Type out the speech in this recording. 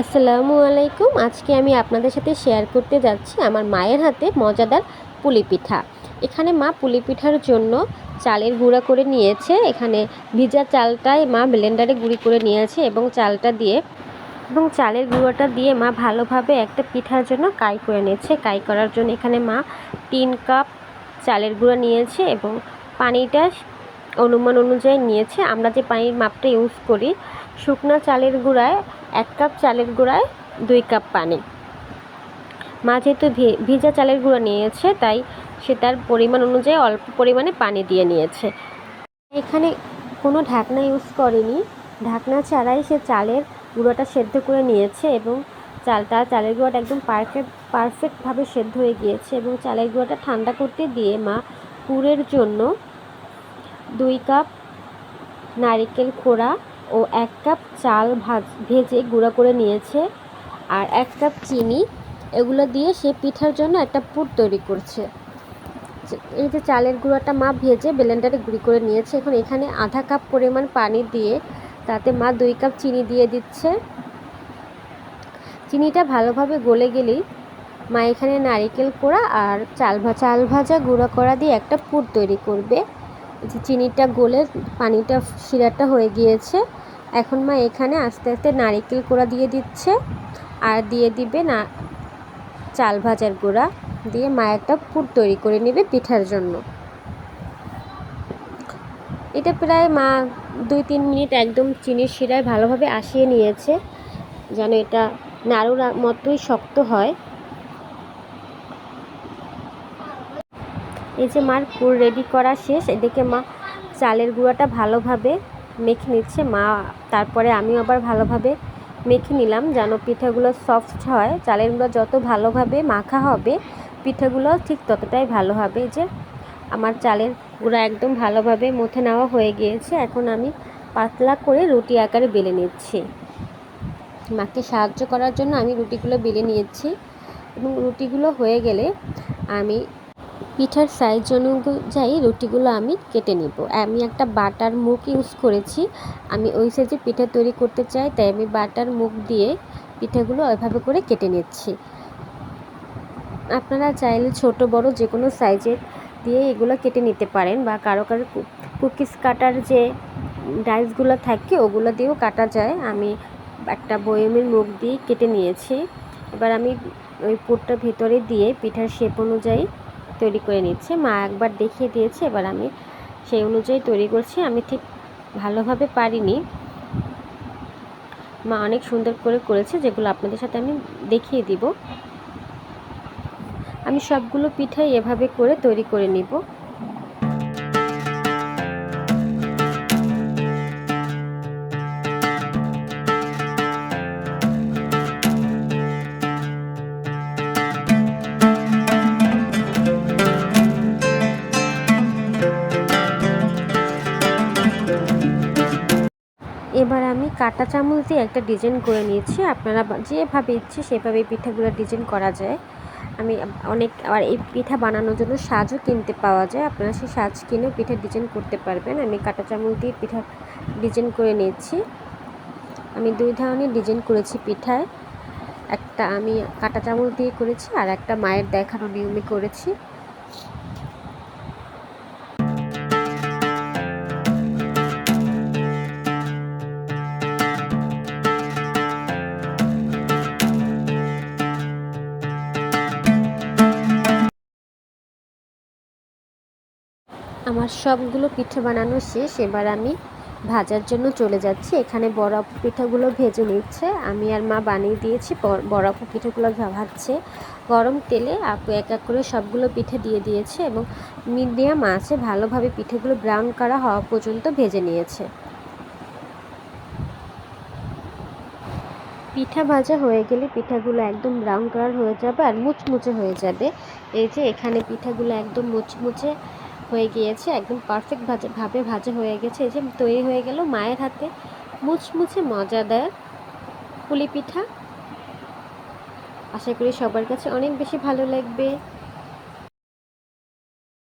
আসসালামু আলাইকুম। আজকে আমি আপনাদের সাথে শেয়ার করতে যাচ্ছি আমার মায়ের হাতে মজাদার পুলি পিঠা। এখানে মা পুলি পিঠার জন্য চালের গুঁড়া করে নিয়েছে। এখানে ভিজা চালটাই মা ব্লেন্ডারে গুঁড়ি করে নিয়েছে এবং চালটা দিয়ে এবং চালের গুঁড়োটা দিয়ে মা ভালোভাবে একটা পিঠার জন্য কাই করে নিয়েছে। কাই করার জন্য এখানে মা তিন কাপ চালের গুঁড়া নিয়েছে এবং পানিটা অনুমান অনুযায়ী নিয়েছে। আমরা যে পানির মাপটা ইউজ করি, শুকনো চালের গুঁড়ায় এক কাপ চালের গুঁড়ায় দুই কাপ পানি। মা যেহেতু ভিজা চালের গুঁড়ো নিয়েছে, তাই সে তার পরিমাণ অনুযায়ী অল্প পরিমাণে পানি দিয়ে নিয়েছে। এখানে কোনো ঢাকনা ইউজ করেনি। ঢাকনা ছাড়াই সে চালের গুঁড়োটা সেদ্ধ করে নিয়েছে এবং চালটা চালের গুঁড়োটা একদম পারফেক্ট পারফেক্টভাবে সেদ্ধ হয়ে গিয়েছে এবং চালের গুঁড়োটা ঠান্ডা করতে দিয়ে মা পুরের জন্য দুই কাপ নারিকেল কোড়া ও এক কাপ চাল ভাজ, ভেজে গুঁড়া করে নিয়েছে আর এক কাপ চিনি। এগুলো দিয়ে সে পিঠার জন্য একটা পুর তৈরি করছে। এই যে চালের গুঁড়াটা মা ভেজে ব্লেন্ডারে গুঁড়ি করে নিয়েছে। এখন এখানে আধা কাপ পরিমাণ পানি দিয়ে তাতে মা দুই কাপ চিনি দিয়ে দিচ্ছে। চিনিটা ভালোভাবে গলে গেলেই মা এখানে নারিকেল কোড়া আর চাল ভা চাল ভাজা গুঁড়া করা দিয়ে একটা পুর তৈরি করবে। যে চিনিটা গলে পানিটা, শিরাটা হয়ে গিয়েছে। এখন মা এখানে আস্তে আস্তে নারিকেল কোড়া দিয়ে দিচ্ছে আর দিয়ে দিবে না, চাল ভাজার গুঁড়া দিয়ে মা একটা পুর তৈরি করে নেবে পিঠার জন্য। এটা প্রায় মা দুই তিন মিনিট একদম চিনির শিরায় ভালোভাবে আসিয়ে নিয়েছে, যেন এটা নাড়ুর মতোই শক্ত হয়। এই যে মার পুর রেডি করা শেষ, এদিকে মা চালের গুঁড়োটা ভালোভাবে মেখে নিচ্ছে। মা, তারপরে আমিও আবার ভালোভাবে মেখে নিলাম যেন পিঠাগুলো সফট হয়। চালের গুঁড়ো যত ভালোভাবে মাখা হবে, পিঠাগুলো ঠিক ততটাই ভালো হবে। যে আমার চালের গুঁড়া একদম ভালোভাবে মথে নেওয়া হয়ে গিয়েছে। এখন আমি পাতলা করে রুটি আকারে বেলে নিচ্ছি। মাকে সাহায্য করার জন্য আমি রুটিগুলো বেলে নিয়েছি এবং রুটিগুলো হয়ে গেলে আমি পিঠার সাইজ অনুযায়ী রুটিগুলো আমি কেটে নিব। আমি একটা বাটার মুখ ইউজ করেছি। আমি ওই সাইজে পিঠা তৈরি করতে চাই, তাই আমি বাটার মুখ দিয়ে পিঠাগুলো ওইভাবে করে কেটে নিচ্ছি। আপনারা চাইলে ছোট, বড় যে কোনো সাইজের দিয়ে এগুলো কেটে নিতে পারেন বা কারও কারও কুকিজ কাটার যে ডাইসগুলো থাকে, ওগুলো দিয়েও কাটা যায়। আমি একটা বয়মের মুখ দিয়ে কেটে নিয়েছি। এবার আমি ওই পুরটা ভেতরে দিয়ে পিঠার শেপ অনুযায়ী তৈরি করে নিচ্ছে। মা একবার দেখিয়ে দিয়েছে, এবার আমি সেই অনুযায়ী তৈরি করছি। আমি ঠিক ভালোভাবে পারিনি। মা অনেক সুন্দর করে করেছে, যেগুলো আপনাদের সাথে আমি দেখিয়ে দিব। আমি সবগুলো পিঠাই এভাবে করে তৈরি করে নিব। এবার আমি কাটা চামচ দিয়ে একটা ডিজাইন করে নিয়েছি। আপনারা যেভাবে ইচ্ছে সেভাবে পিঠাগুলো ডিজাইন করা যায়। আমি অনেক, আর এই পিঠা বানানোর জন্য সাজও কিনতে পাওয়া যায়। আপনারা সেই সাজ কিনেও পিঠা ডিজাইন করতে পারবেন। আমি কাটা চামচ দিয়ে পিঠা ডিজাইন করে নিয়েছি। আমি দুই ধরনের ডিজাইন করেছি পিঠায়। একটা আমি কাটা চামচ দিয়ে করেছি আর একটা মায়ের দেখানো নিয়মে করেছি। আমার সবগুলো পিঠে বানানো শেষ, এবার আমি ভাজার জন্য চলে যাচ্ছি। এখানে বরফ পিঠাগুলো ভেজে নিচ্ছে। আমি আর মা বানিয়ে দিয়েছি বরফ পিঠাগুলো ভাজছে। গরম তেলে আপু এক এক করে সবগুলো পিঠে দিয়ে দিয়েছে এবং মিডিয়াম আছে, ভালোভাবে পিঠেগুলো ব্রাউন করা হওয়া পর্যন্ত ভেজে নিয়েছে। পিঠা ভাজা হয়ে গেলে পিঠাগুলো একদম ব্রাউন কালার হয়ে যাবে আর মুচমুচে হয়ে যাবে। এই যে এখানে পিঠাগুলো একদম মুচমুচে হয়ে গিয়েছে, একদম পারফেক্ট ভাজা ভাবে ভাজা হয়ে গেছে। এই যে তৈরি হয়ে গেল মায়ের হাতে মুচমুচে মজাদার পুলি পিঠা। আশা করি সবার কাছে অনেক বেশি ভালো লাগবে।